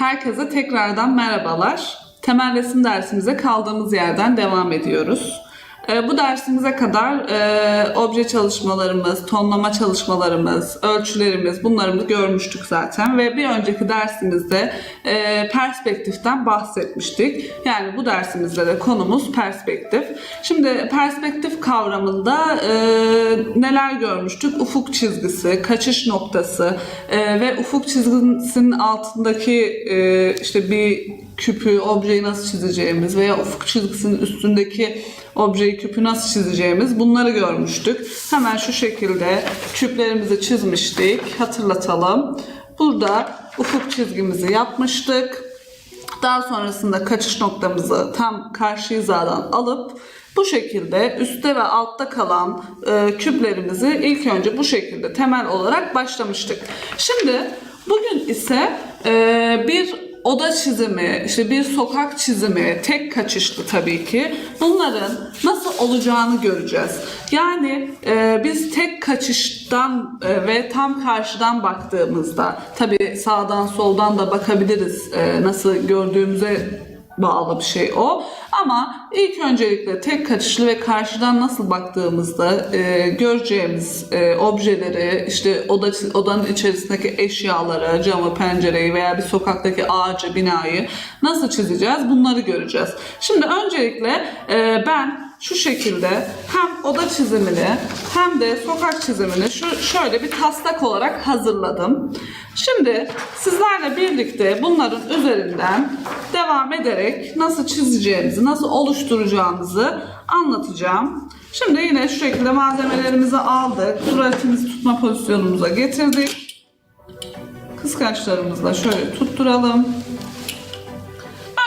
Herkese tekrardan merhabalar. Temel resim dersimize kaldığımız yerden devam ediyoruz. Ee, Bu dersimize kadar e, obje çalışmalarımız, tonlama çalışmalarımız, ölçülerimiz bunları görmüştük zaten ve bir önceki dersimizde e, perspektiften bahsetmiştik. Yani bu dersimizde de konumuz perspektif. Şimdi perspektif kavramında e, neler görmüştük? Ufuk çizgisi, kaçış noktası ve ufuk çizgisinin altındaki işte bir küpü, objeyi nasıl çizeceğimiz veya ufuk çizgisinin üstündeki objeyi, küpü nasıl çizeceğimiz bunları görmüştük. Hemen şu şekilde küplerimizi çizmiştik. Hatırlatalım. Burada ufuk çizgimizi yapmıştık. Daha sonrasında kaçış noktamızı tam karşı hizadan alıp bu şekilde üstte ve altta kalan e, küplerimizi ilk önce bu şekilde temel olarak başlamıştık. Şimdi bugün ise e, bir oda çizimi, işte bir sokak çizimi, tek kaçışlı tabii ki. Bunların nasıl olacağını göreceğiz. Yani e, biz tek kaçıştan e, ve tam karşıdan baktığımızda, tabii sağdan soldan da bakabiliriz e, nasıl gördüğümüze bağlı bir şey o. Ama ilk öncelikle tek kaçışlı ve karşıdan nasıl baktığımızda e, göreceğimiz e, objeleri, işte oda, odanın içerisindeki eşyaları, camı, pencereyi veya bir sokaktaki ağacı, binayı nasıl çizeceğiz bunları göreceğiz. Şimdi öncelikle e, ben şu şekilde hem oda çizimini hem de sokak çizimini şu şöyle bir taslak olarak hazırladım. Şimdi sizlerle birlikte bunların üzerinden devam ederek nasıl çizeceğimizi, nasıl oluşturacağımızı anlatacağım. Şimdi yine şu şekilde malzemelerimizi aldık. Kuratimizi tutma pozisyonumuza getirdik. Kıskaçlarımızla şöyle tutturalım.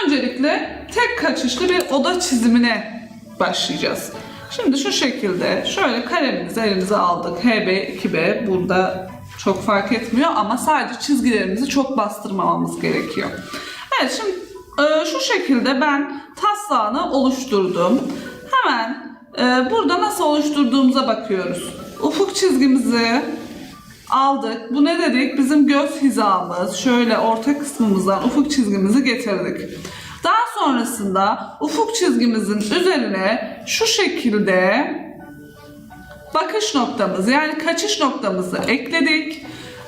Öncelikle tek kaçışlı bir oda çizimine başlayacağız. Şimdi şu şekilde şöyle kalemimizi elimize aldık. HB, 2B burada çok fark etmiyor ama sadece çizgilerimizi çok bastırmamamız gerekiyor. Evet şimdi e, şu şekilde ben taslağını oluşturdum. Hemen e, burada nasıl oluşturduğumuza bakıyoruz. Ufuk çizgimizi aldık. Bu ne dedik? Bizim göz hizamız. Şöyle orta kısmımızdan ufuk çizgimizi getirdik. Sonrasında ufuk çizgimizin üzerine şu şekilde bakış noktamız yani kaçış noktamızı ekledik.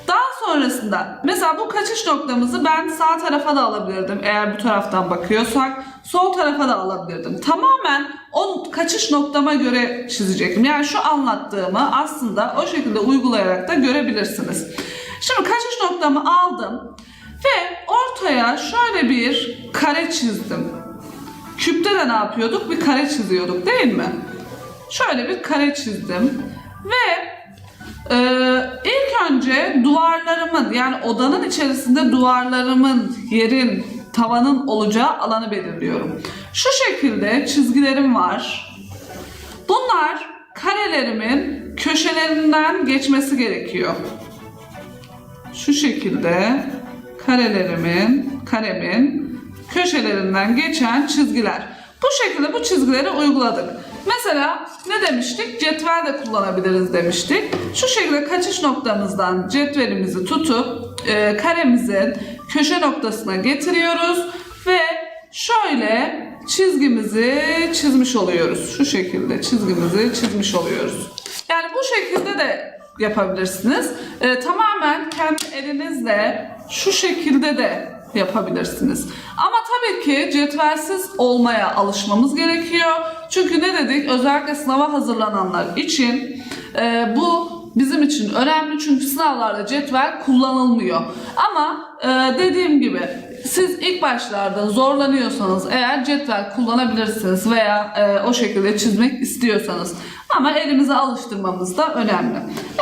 Daha sonrasında mesela bu kaçış noktamızı ben sağ tarafa da alabilirdim eğer bu taraftan bakıyorsak. Sol tarafa da alabilirdim. Tamamen o kaçış noktama göre çizecektim. Yani şu anlattığımı aslında o şekilde uygulayarak da görebilirsiniz. Şimdi kaçış noktamı aldım ve ortaya şöyle bir kare çizdim. Küpte de ne yapıyorduk? Bir kare çiziyorduk değil mi? Şöyle bir kare çizdim ve ee, ilk önce duvarlarımın yani odanın içerisinde duvarlarımın, yerin, tavanın olacağı alanı belirliyorum. Şu şekilde çizgilerim var. Bunlar karelerimin köşelerinden geçmesi gerekiyor. Şu şekilde karelerimin, karemin köşelerinden geçen çizgiler. Bu şekilde bu çizgileri uyguladık. Mesela ne demiştik? Cetvel de kullanabiliriz demiştik. Şu şekilde kaçış noktamızdan cetvelimizi tutup e, karemizin köşe noktasına getiriyoruz ve şöyle çizgimizi çizmiş oluyoruz. Şu şekilde çizgimizi çizmiş oluyoruz. Yani bu şekilde de yapabilirsiniz. E, tamamen kendi elinizle şu şekilde de yapabilirsiniz. Ama tabii ki cetvelsiz olmaya alışmamız gerekiyor. Çünkü ne dedik? Özellikle sınava hazırlananlar için e, bu bizim için önemli çünkü sınavlarda cetvel kullanılmıyor. Ama e, dediğim gibi siz ilk başlarda zorlanıyorsanız eğer cetvel kullanabilirsiniz veya e, o şekilde çizmek istiyorsanız. Ama elimize alıştırmamız da önemli.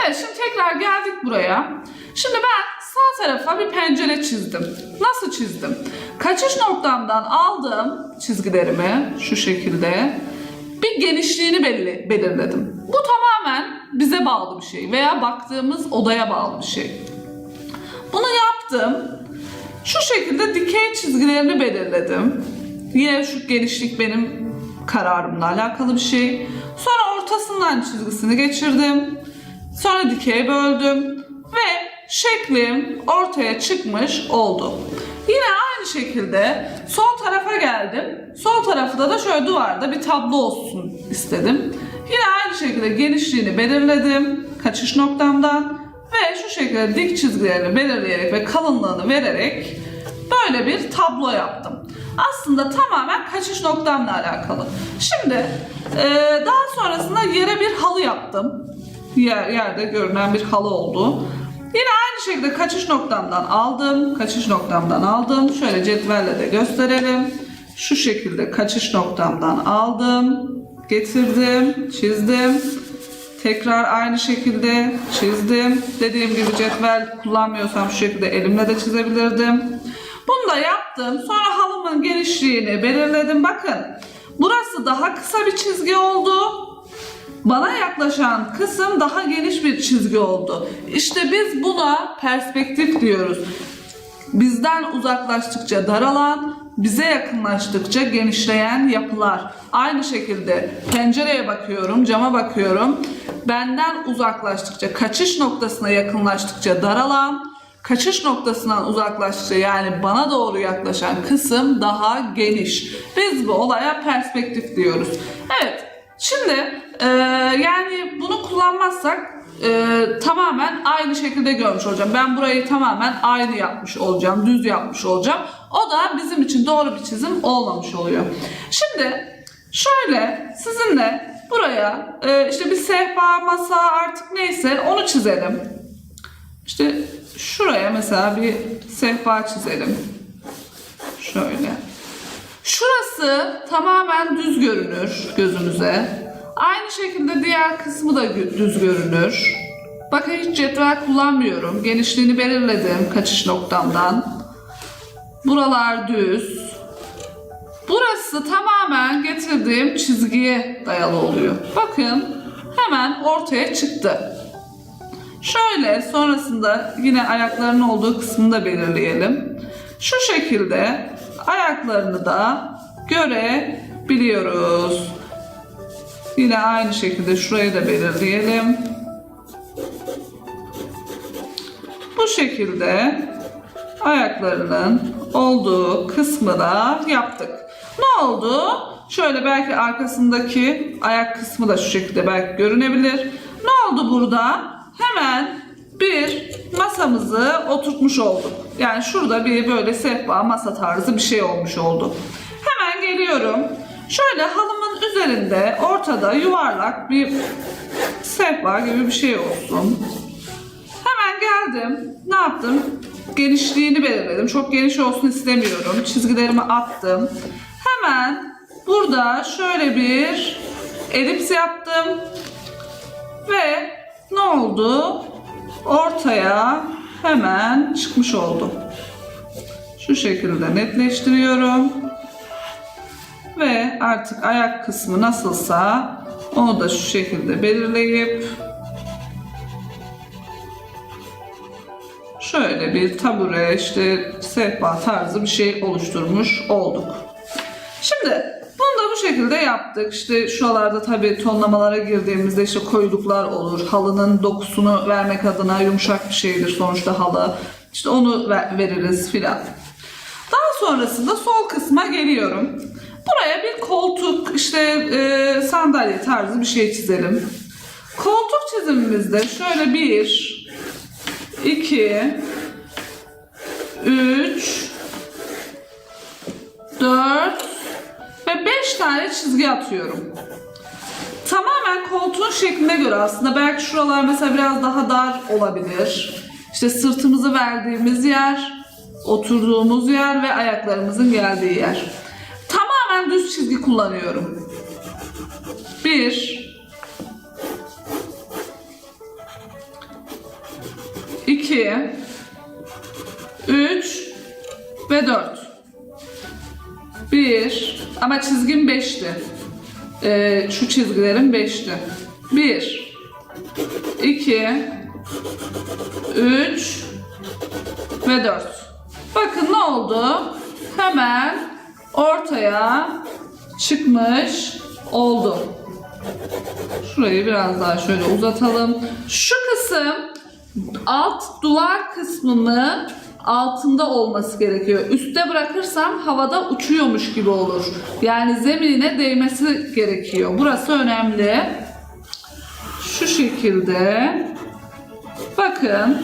Evet şimdi tekrar geldik buraya. Şimdi ben sağ tarafa bir pencere çizdim. Nasıl çizdim? Kaçış noktamdan aldığım çizgilerimi şu şekilde bir genişliğini belli, belirledim. Bu tamamen bize bağlı bir şey veya baktığımız odaya bağlı bir şey. Bunu yaptım. Şu şekilde dikey çizgilerini belirledim. Yine şu genişlik benim kararımla alakalı bir şey. Sonra ortasından çizgisini geçirdim. Sonra dikeye böldüm ve şeklim ortaya çıkmış oldu. Yine aynı şekilde sol tarafa geldim. Sol tarafta da şöyle duvarda bir tablo olsun istedim. Yine aynı şekilde genişliğini belirledim kaçış noktamdan ve şu şekilde dik çizgilerini belirleyerek ve kalınlığını vererek böyle bir tablo yaptım. Aslında tamamen kaçış noktamla alakalı. Şimdi e, daha sonrasında yere bir halı yaptım. Yer, yerde görünen bir halı oldu. Yine aynı şekilde kaçış noktamdan aldım. Kaçış noktamdan aldım. Şöyle cetvelle de gösterelim. Şu şekilde kaçış noktamdan aldım. Getirdim. Çizdim. Tekrar aynı şekilde çizdim. Dediğim gibi cetvel kullanmıyorsam şu şekilde elimle de çizebilirdim. Bunu da yaptım. Sonra halımın genişliğini belirledim. Bakın burası daha kısa bir çizgi oldu. Bana yaklaşan kısım daha geniş bir çizgi oldu. İşte biz buna perspektif diyoruz. Bizden uzaklaştıkça daralan, bize yakınlaştıkça genişleyen yapılar. Aynı şekilde pencereye bakıyorum, cama bakıyorum. Benden uzaklaştıkça, kaçış noktasına yakınlaştıkça daralan, kaçış noktasından uzaklaştıkça yani bana doğru yaklaşan kısım daha geniş. Biz bu olaya perspektif diyoruz. Evet, şimdi e, yani bunu kullanmazsak e, tamamen aynı şekilde görmüş olacağım. Ben burayı tamamen aynı yapmış olacağım, düz yapmış olacağım. O da bizim için doğru bir çizim olmamış oluyor. Şimdi şöyle sizinle buraya e, işte bir sehpa, masa artık neyse onu çizelim. İşte şuraya mesela bir sehpa çizelim. Şöyle. Şurası tamamen düz görünür gözümüze. Aynı şekilde diğer kısmı da düz görünür. Bakın hiç cetvel kullanmıyorum. Genişliğini belirledim kaçış noktamdan. Buralar düz. Burası tamamen getirdiğim çizgiye dayalı oluyor. Bakın hemen ortaya çıktı. Şöyle sonrasında yine ayaklarının olduğu kısmını da belirleyelim. Şu şekilde ayaklarını da görebiliyoruz. Yine aynı şekilde şurayı da belirleyelim. Bu şekilde ayaklarının olduğu kısmı da yaptık. Ne oldu? Şöyle belki arkasındaki ayak kısmı da şu şekilde belki görünebilir. Ne oldu burada? Hemen bir masamızı oturtmuş olduk. Yani şurada bir böyle sehpa masa tarzı bir şey olmuş oldu. Hemen geliyorum. Şöyle halımın üzerinde ortada yuvarlak bir sehpa gibi bir şey olsun. Hemen geldim. Ne yaptım? Genişliğini belirledim. Çok geniş olsun istemiyorum. Çizgilerimi attım. Hemen burada şöyle bir elips yaptım. Ve ne oldu? Ortaya hemen çıkmış oldu. Şu şekilde netleştiriyorum. Ve artık ayak kısmı nasılsa onu da şu şekilde belirleyip şöyle bir tabure işte sehpa tarzı bir şey oluşturmuş olduk. Şimdi bunu da bu şekilde yaptık. İşte şuralarda tabii tonlamalara girdiğimizde işte koyuluklar olur. Halının dokusunu vermek adına yumuşak bir şeydir sonuçta halı. İşte onu ver- veririz filan. Daha sonrasında sol kısma geliyorum. Buraya bir koltuk, işte e, sandalye tarzı bir şey çizelim. Koltuk çizimimizde şöyle bir, iki, üç, dört ve beş tane çizgi atıyorum. Tamamen koltuğun şekline göre aslında belki şuralar mesela biraz daha dar olabilir. İşte sırtımızı verdiğimiz yer, oturduğumuz yer ve ayaklarımızın geldiği yer. Kullanıyorum. Bir, iki, üç ve dört. Bir, ama çizgim beşti. Ee, şu çizgilerim beşti. Bir, iki, üç ve dört. Bakın ne oldu? Hemen ortaya çıkmış oldu. Şurayı biraz daha şöyle uzatalım. Şu kısım alt duvar kısmını altında olması gerekiyor. Üste bırakırsam havada uçuyormuş gibi olur. Yani zeminine değmesi gerekiyor. Burası önemli. Şu şekilde. Bakın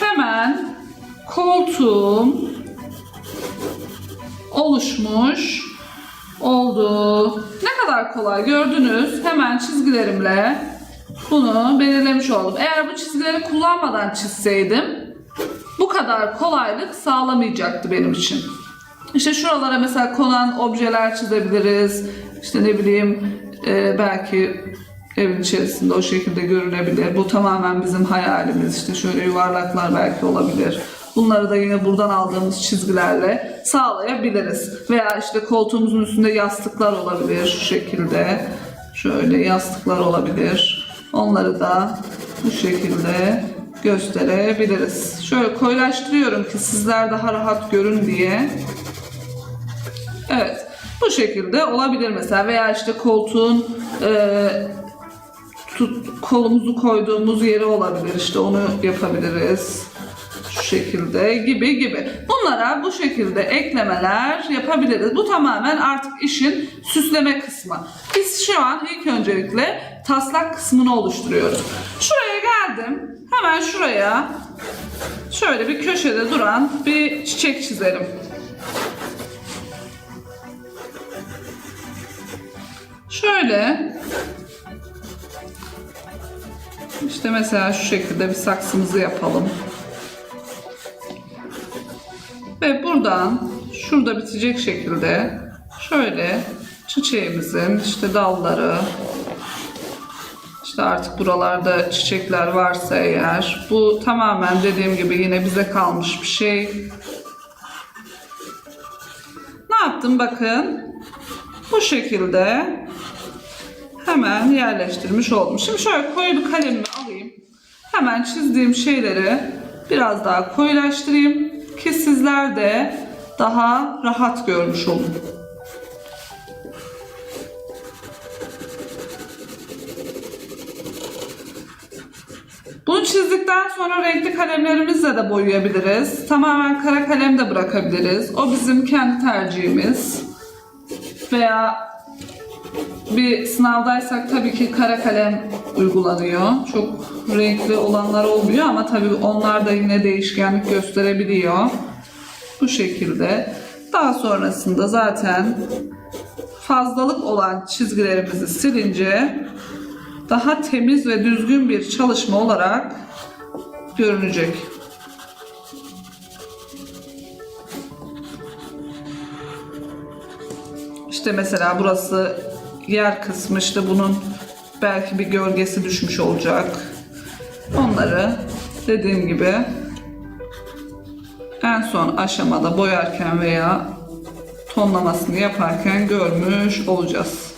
hemen koltuğum oluşmuş oldu. Ne kadar kolay gördünüz. Hemen çizgilerimle bunu belirlemiş oldum. Eğer bu çizgileri kullanmadan çizseydim bu kadar kolaylık sağlamayacaktı benim için. İşte şuralara mesela konan objeler çizebiliriz. İşte ne bileyim e, belki evin içerisinde o şekilde görünebilir. Bu tamamen bizim hayalimiz. İşte şöyle yuvarlaklar belki olabilir. Bunları da yine buradan aldığımız çizgilerle sağlayabiliriz. Veya işte koltuğumuzun üstünde yastıklar olabilir şu şekilde. Şöyle yastıklar olabilir. Onları da bu şekilde gösterebiliriz. Şöyle koyulaştırıyorum ki sizler daha rahat görün diye. Evet. Bu şekilde olabilir mesela veya işte koltuğun e, tut, kolumuzu koyduğumuz yeri olabilir. İşte onu yapabiliriz. Şekilde gibi gibi. Bunlara bu şekilde eklemeler yapabiliriz. Bu tamamen artık işin süsleme kısmı. Biz şu an ilk öncelikle taslak kısmını oluşturuyoruz. Şuraya geldim. Hemen şuraya şöyle bir köşede duran bir çiçek çizerim. Şöyle işte mesela şu şekilde bir saksımızı yapalım. Ve buradan şurada bitecek şekilde şöyle çiçeğimizin işte dalları işte artık buralarda çiçekler varsa eğer bu tamamen dediğim gibi yine bize kalmış bir şey. Ne yaptım bakın. Bu şekilde hemen yerleştirmiş oldum. Şimdi şöyle koyu bir kalemimi alayım. Hemen çizdiğim şeyleri biraz daha koyulaştırayım ki sizler de daha rahat görmüş olun. Bunu çizdikten sonra renkli kalemlerimizle de boyayabiliriz. Tamamen kara kalem de bırakabiliriz. O bizim kendi tercihimiz. Veya bir sınavdaysak tabii ki kara kalem uygulanıyor. Çok renkli olanlar olmuyor ama tabii onlar da yine değişkenlik gösterebiliyor. Bu şekilde. Daha sonrasında zaten fazlalık olan çizgilerimizi silince daha temiz ve düzgün bir çalışma olarak görünecek. İşte mesela burası yer kısmı işte bunun belki bir gölgesi düşmüş olacak. Onları dediğim gibi en son aşamada boyarken veya tonlamasını yaparken görmüş olacağız.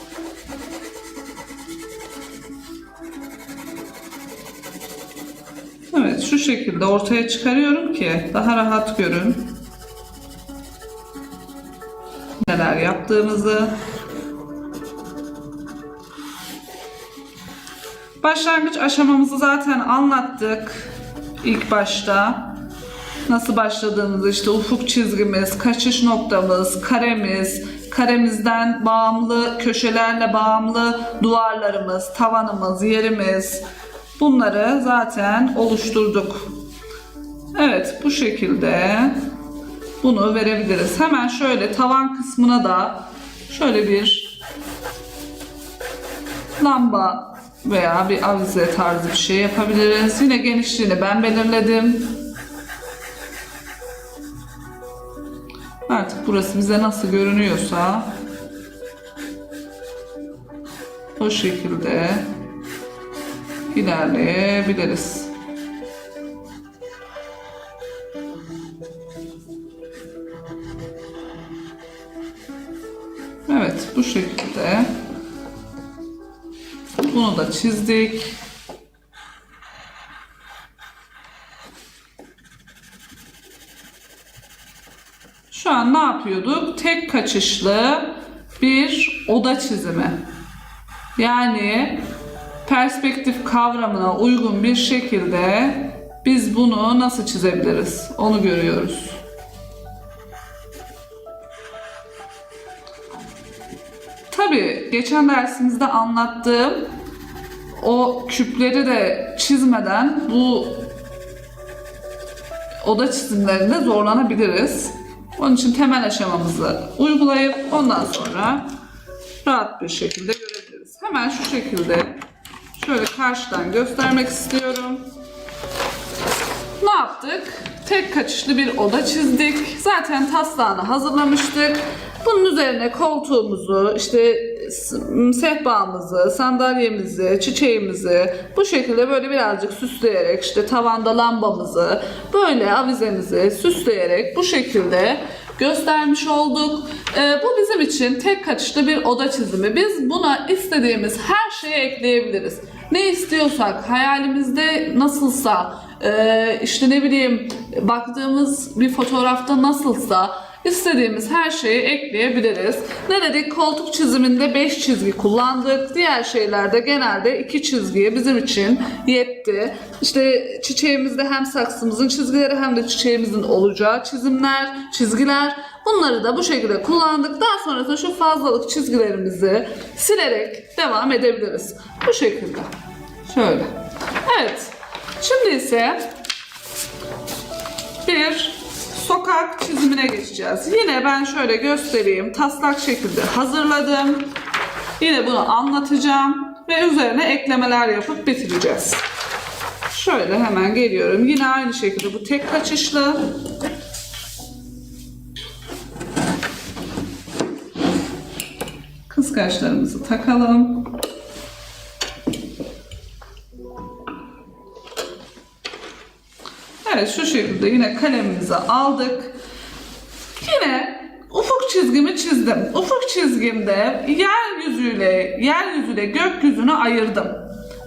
Evet şu şekilde ortaya çıkarıyorum ki daha rahat görün neler yaptığımızı. Başlangıç aşamamızı zaten anlattık ilk başta. Nasıl başladığımızı işte ufuk çizgimiz, kaçış noktamız, karemiz, karemizden bağımlı, köşelerle bağımlı duvarlarımız, tavanımız, yerimiz bunları zaten oluşturduk. Evet bu şekilde bunu verebiliriz. Hemen şöyle tavan kısmına da şöyle bir lamba veya bir avize tarzı bir şey yapabiliriz. Yine genişliğini ben belirledim. Artık burası bize nasıl görünüyorsa o şekilde ilerleyebiliriz. Evet bu şekilde bunu da çizdik. Şu an ne yapıyorduk? Tek kaçışlı bir oda çizimi. Yani perspektif kavramına uygun bir şekilde biz bunu nasıl çizebiliriz? Onu görüyoruz. Tabii geçen dersimizde anlattığım o küpleri de çizmeden bu oda çizimlerinde zorlanabiliriz. Onun için temel aşamamızı uygulayıp ondan sonra rahat bir şekilde görebiliriz. Hemen şu şekilde şöyle karşıdan göstermek istiyorum. Ne yaptık? Tek kaçışlı bir oda çizdik. Zaten taslağını hazırlamıştık. Bunun üzerine koltuğumuzu, işte sehpamızı, sandalyemizi, çiçeğimizi bu şekilde böyle birazcık süsleyerek işte tavanda lambamızı, böyle avizemizi süsleyerek bu şekilde göstermiş olduk. Ee, bu bizim için tek kaçışlı bir oda çizimi. Biz buna istediğimiz her şeyi ekleyebiliriz. Ne istiyorsak, hayalimizde nasılsa, ee, işte ne bileyim baktığımız bir fotoğrafta nasılsa istediğimiz her şeyi ekleyebiliriz. Ne dedik? Koltuk çiziminde 5 çizgi kullandık. Diğer şeylerde genelde 2 çizgiye bizim için yetti. İşte çiçeğimizde hem saksımızın çizgileri hem de çiçeğimizin olacağı çizimler, çizgiler. Bunları da bu şekilde kullandık. Daha sonrasında şu fazlalık çizgilerimizi silerek devam edebiliriz. Bu şekilde. Şöyle. Evet. Şimdi ise bir sokak çizimine geçeceğiz. Yine ben şöyle göstereyim. Taslak şekilde hazırladım. Yine bunu anlatacağım ve üzerine eklemeler yapıp bitireceğiz. Şöyle hemen geliyorum. Yine aynı şekilde bu tek kaçışlı. Kıskaçlarımızı takalım. Evet şu şekilde yine kalemimizi aldık. Yine ufuk çizgimi çizdim. Ufuk çizgimde yeryüzüyle yeryüzüyle gökyüzünü ayırdım.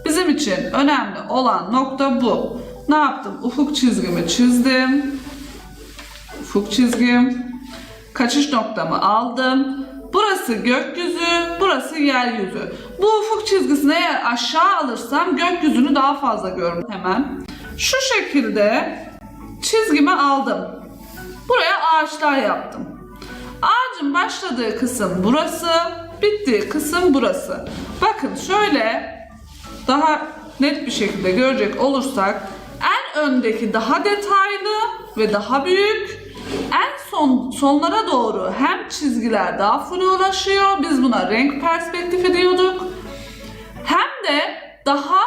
Bizim için önemli olan nokta bu. Ne yaptım? Ufuk çizgimi çizdim. Ufuk çizgim. Kaçış noktamı aldım. Burası gökyüzü, burası yeryüzü. Bu ufuk çizgisini eğer aşağı alırsam gökyüzünü daha fazla görürüm hemen. Şu şekilde çizgimi aldım. Buraya ağaçlar yaptım. Ağacın başladığı kısım burası, bittiği kısım burası. Bakın şöyle daha net bir şekilde görecek olursak en öndeki daha detaylı ve daha büyük. En son sonlara doğru hem çizgiler daha flulaşıyor. Biz buna renk perspektifi diyorduk. Hem de daha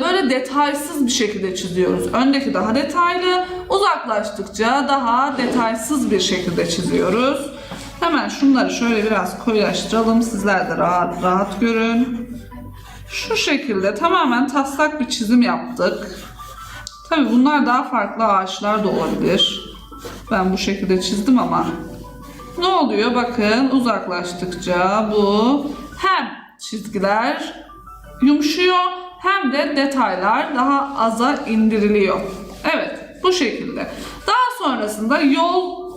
böyle detaysız bir şekilde çiziyoruz. Öndeki daha detaylı, uzaklaştıkça daha detaysız bir şekilde çiziyoruz. Hemen şunları şöyle biraz koyulaştıralım. Sizler de rahat rahat görün. Şu şekilde tamamen taslak bir çizim yaptık. Tabi bunlar daha farklı ağaçlar da olabilir. Ben bu şekilde çizdim ama ne oluyor? Bakın uzaklaştıkça bu hem çizgiler yumuşuyor hem de detaylar daha aza indiriliyor. Evet bu şekilde. Daha sonrasında yol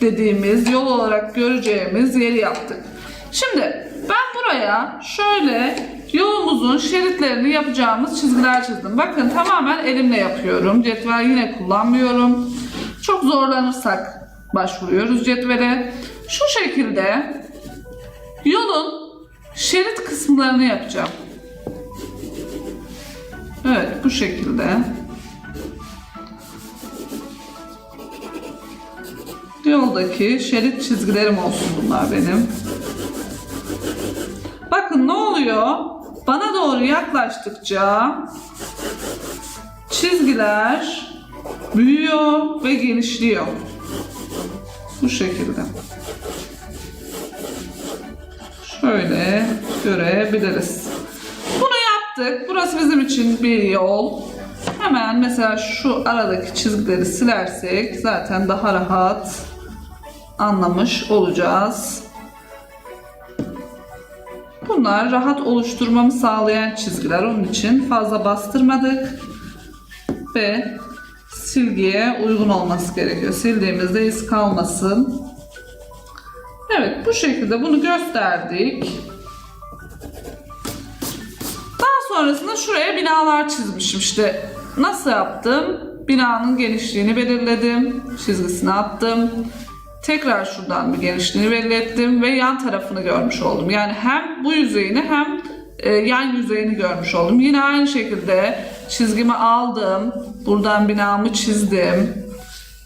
dediğimiz yol olarak göreceğimiz yeri yaptık. Şimdi ben buraya şöyle yolumuzun şeritlerini yapacağımız çizgiler çizdim. Bakın tamamen elimle yapıyorum. Cetvel yine kullanmıyorum. Çok zorlanırsak başvuruyoruz cetvele. Şu şekilde yolun şerit kısımlarını yapacağım. Evet bu şekilde. Yoldaki şerit çizgilerim olsun bunlar benim. Bakın ne oluyor? Bana doğru yaklaştıkça çizgiler büyüyor ve genişliyor. Bu şekilde. Şöyle görebiliriz. Yaptık. Burası bizim için bir yol. Hemen mesela şu aradaki çizgileri silersek zaten daha rahat anlamış olacağız. Bunlar rahat oluşturmamı sağlayan çizgiler. Onun için fazla bastırmadık ve silgiye uygun olması gerekiyor. Sildiğimizde iz kalmasın. Evet bu şekilde bunu gösterdik. Sonrasında şuraya binalar çizmişim işte nasıl yaptım? Binanın genişliğini belirledim. Çizgisini attım. Tekrar şuradan bir genişliğini belirlettim ve yan tarafını görmüş oldum. Yani hem bu yüzeyini hem e, yan yüzeyini görmüş oldum. Yine aynı şekilde çizgimi aldım. Buradan binamı çizdim.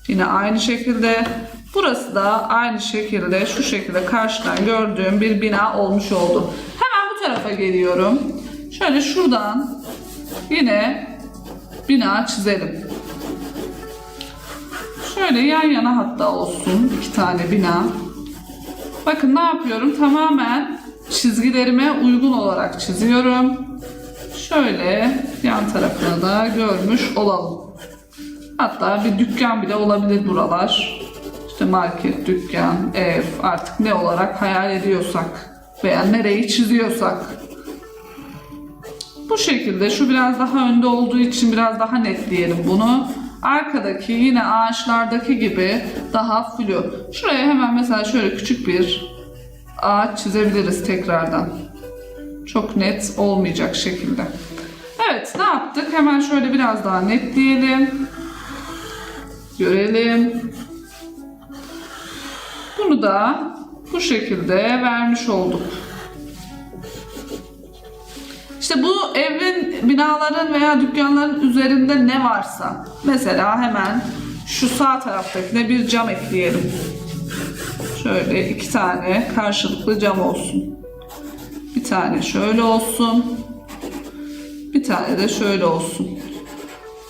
Yine aynı şekilde burası da aynı şekilde şu şekilde karşıdan gördüğüm bir bina olmuş oldu. Hemen bu tarafa geliyorum. Şöyle şuradan yine bina çizelim. Şöyle yan yana hatta olsun iki tane bina. Bakın ne yapıyorum? Tamamen çizgilerime uygun olarak çiziyorum. Şöyle yan tarafını da görmüş olalım. Hatta bir dükkan bile olabilir buralar. İşte market, dükkan, ev artık ne olarak hayal ediyorsak veya nereyi çiziyorsak. Bu şekilde şu biraz daha önde olduğu için biraz daha netleyelim bunu. Arkadaki yine ağaçlardaki gibi daha flu. Şuraya hemen mesela şöyle küçük bir ağaç çizebiliriz tekrardan. Çok net olmayacak şekilde. Evet ne yaptık? Hemen şöyle biraz daha netleyelim. Görelim. Bunu da bu şekilde vermiş olduk. İşte bu evin, binaların veya dükkanların üzerinde ne varsa mesela hemen şu sağ taraftakine bir cam ekleyelim. Şöyle iki tane karşılıklı cam olsun. Bir tane şöyle olsun. Bir tane de şöyle olsun.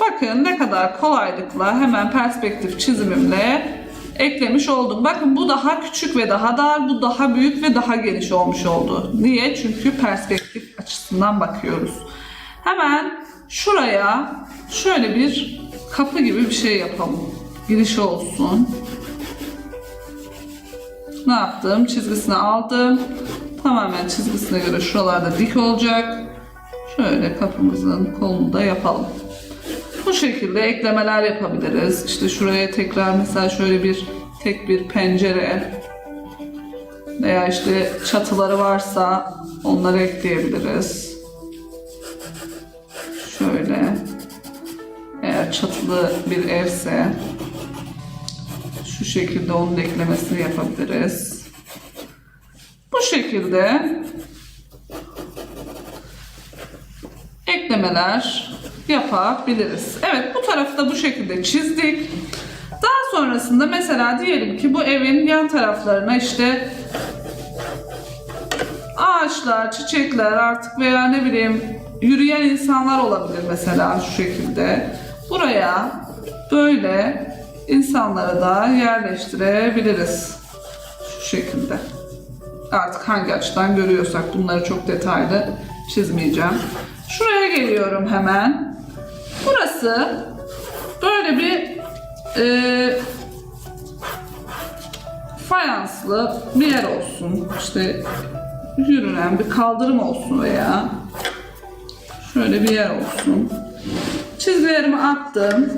Bakın ne kadar kolaylıkla hemen perspektif çizimimle eklemiş oldum. Bakın bu daha küçük ve daha dar, bu daha büyük ve daha geniş olmuş oldu. Niye? Çünkü perspektif açısından bakıyoruz. Hemen şuraya şöyle bir kapı gibi bir şey yapalım. Girişi olsun. Ne yaptım? Çizgisini aldım. Tamamen çizgisine göre şuralarda dik olacak. Şöyle kapımızın kolunu da yapalım. Şekilde eklemeler yapabiliriz. İşte şuraya tekrar mesela şöyle bir tek bir pencere veya işte çatıları varsa onları ekleyebiliriz. Şöyle eğer çatılı bir evse şu şekilde onun eklemesini yapabiliriz. Bu şekilde eklemeler yapabiliriz. Evet bu tarafı da bu şekilde çizdik. Daha sonrasında mesela diyelim ki bu evin yan taraflarına işte ağaçlar, çiçekler artık veya ne bileyim yürüyen insanlar olabilir mesela şu şekilde. Buraya böyle insanları da yerleştirebiliriz. Şu şekilde. Artık hangi açıdan görüyorsak bunları çok detaylı çizmeyeceğim. Şuraya geliyorum hemen. Burası böyle bir e, fayanslı bir yer olsun. İşte yürünen bir kaldırım olsun veya şöyle bir yer olsun. Çizgilerimi attım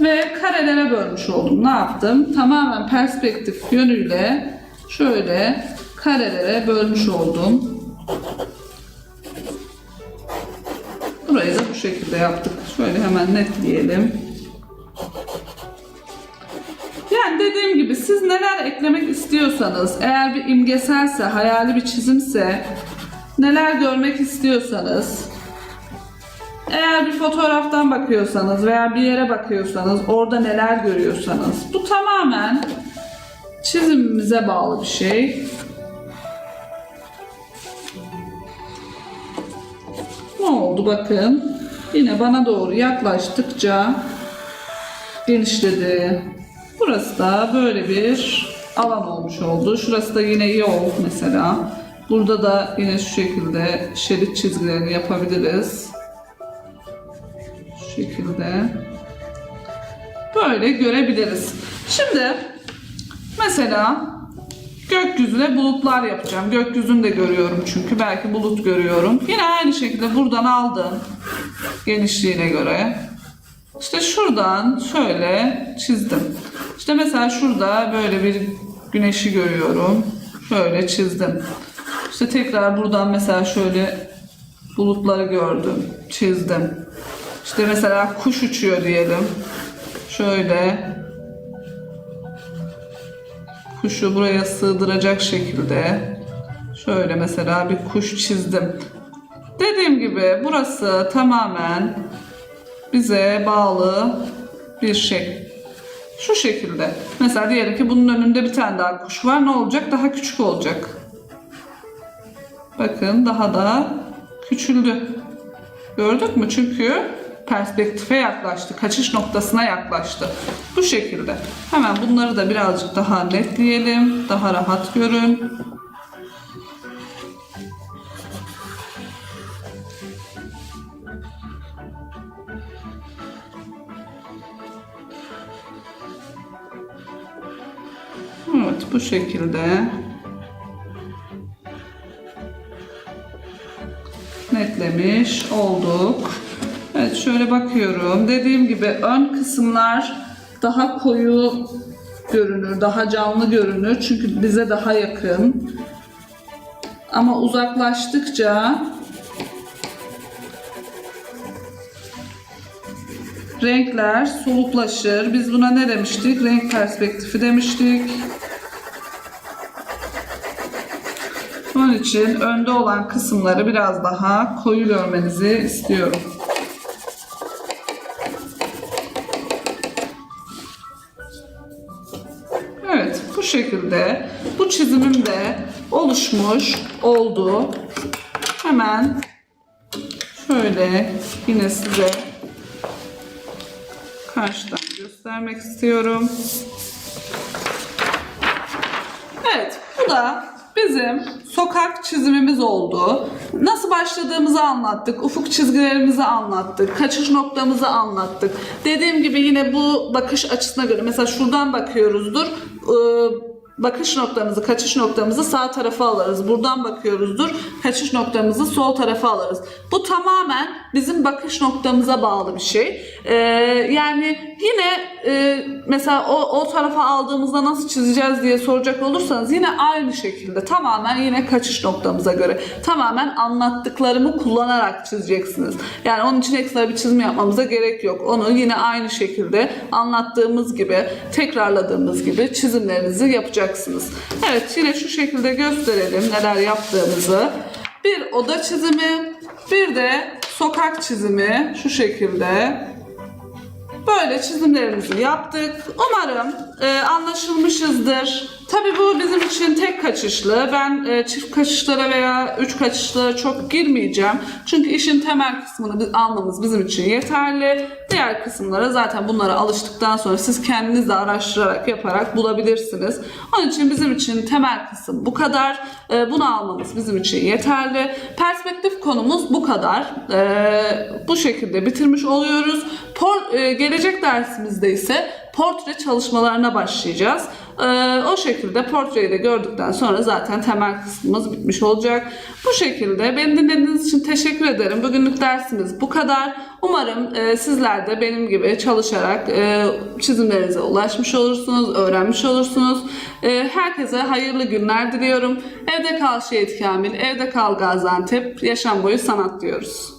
ve karelere bölmüş oldum. Ne yaptım? Tamamen perspektif yönüyle şöyle karelere bölmüş oldum. Burayı da bu şekilde yaptık. Şöyle hemen netleyelim. Yani dediğim gibi siz neler eklemek istiyorsanız, eğer bir imgeselse, hayali bir çizimse, neler görmek istiyorsanız, eğer bir fotoğraftan bakıyorsanız veya bir yere bakıyorsanız, orada neler görüyorsanız, bu tamamen çizimimize bağlı bir şey. Oldu bakın. Yine bana doğru yaklaştıkça genişledi. Burası da böyle bir alan olmuş oldu. Şurası da yine yol mesela. Burada da yine şu şekilde şerit çizgilerini yapabiliriz. Şu şekilde. Böyle görebiliriz. Şimdi mesela gökyüzüne bulutlar yapacağım. Gökyüzünü de görüyorum çünkü belki bulut görüyorum. Yine aynı şekilde buradan aldım genişliğine göre. İşte şuradan şöyle çizdim. İşte mesela şurada böyle bir güneşi görüyorum. Şöyle çizdim. İşte tekrar buradan mesela şöyle bulutları gördüm, çizdim. İşte mesela kuş uçuyor diyelim. Şöyle kuşu buraya sığdıracak şekilde şöyle mesela bir kuş çizdim. Dediğim gibi burası tamamen bize bağlı bir şey. Şu şekilde. Mesela diyelim ki bunun önünde bir tane daha kuş var. Ne olacak? Daha küçük olacak. Bakın daha da küçüldü. Gördük mü? Çünkü perspektife yaklaştı. Kaçış noktasına yaklaştı. Bu şekilde. Hemen bunları da birazcık daha netleyelim. Daha rahat görün. Evet bu şekilde netlemiş olduk. Evet şöyle bakıyorum. Dediğim gibi ön kısımlar daha koyu görünür, daha canlı görünür. Çünkü bize daha yakın. Ama uzaklaştıkça renkler soluklaşır. Biz buna ne demiştik? Renk perspektifi demiştik. Onun için önde olan kısımları biraz daha koyu görmenizi istiyorum. Şekilde bu çizimim de oluşmuş oldu. Hemen şöyle yine size karşıdan göstermek istiyorum. Evet, bu da bizim sokak çizimimiz oldu. Nasıl başladığımızı anlattık, ufuk çizgilerimizi anlattık, kaçış noktamızı anlattık. Dediğim gibi yine bu bakış açısına göre, mesela şuradan bakıyoruzdur, ıı, bakış noktamızı, kaçış noktamızı sağ tarafa alırız. Buradan bakıyoruzdur, kaçış noktamızı sol tarafa alırız. Bu tamamen bizim bakış noktamıza bağlı bir şey. Ee, yani yine e, mesela o, o tarafa aldığımızda nasıl çizeceğiz diye soracak olursanız yine aynı şekilde tamamen yine kaçış noktamıza göre tamamen anlattıklarımı kullanarak çizeceksiniz. Yani onun için ekstra bir çizim yapmamıza gerek yok. Onu yine aynı şekilde anlattığımız gibi tekrarladığımız gibi çizimlerinizi yapacaksınız. Evet yine şu şekilde gösterelim neler yaptığımızı. Bir oda çizimi, bir de sokak çizimi şu şekilde. Böyle çizimlerimizi yaptık. Umarım e, anlaşılmışızdır. Tabii bu bizim için tek kaçışlı. Ben e, çift kaçışlara veya üç kaçışlara çok girmeyeceğim. Çünkü işin temel kısmını biz almamız bizim için yeterli. Diğer kısımlara zaten bunlara alıştıktan sonra siz kendiniz de araştırarak yaparak bulabilirsiniz. Onun için bizim için temel kısım bu kadar. E, bunu almamız bizim için yeterli. Perspektif konumuz bu kadar. E, bu şekilde bitirmiş oluyoruz. Por, e, gelecek dersimizde ise portre çalışmalarına başlayacağız. Ee, o şekilde portreyi de gördükten sonra zaten temel kısmımız bitmiş olacak. Bu şekilde beni dinlediğiniz için teşekkür ederim. Bugünlük dersimiz bu kadar. Umarım e, sizler de benim gibi çalışarak e, çizimlerinize ulaşmış olursunuz, öğrenmiş olursunuz. E, herkese hayırlı günler diliyorum. Evde kal Şehit Kamil, evde kal Gaziantep, yaşam boyu sanat diyoruz.